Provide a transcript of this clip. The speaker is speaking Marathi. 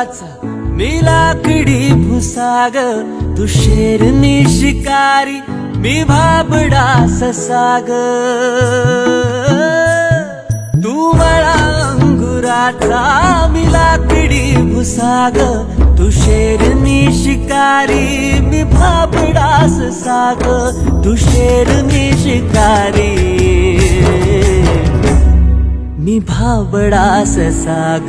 अंगुराचा मी लाकडी भुसाग तू शेरनी शिकारी मी भाबडा ससाग. तू मला अंगुराचा मी लाकडी भुसाग तू शेरनी शिकारी मी भाबडास साग तू शेरनी शिकारी मी भाबडा साग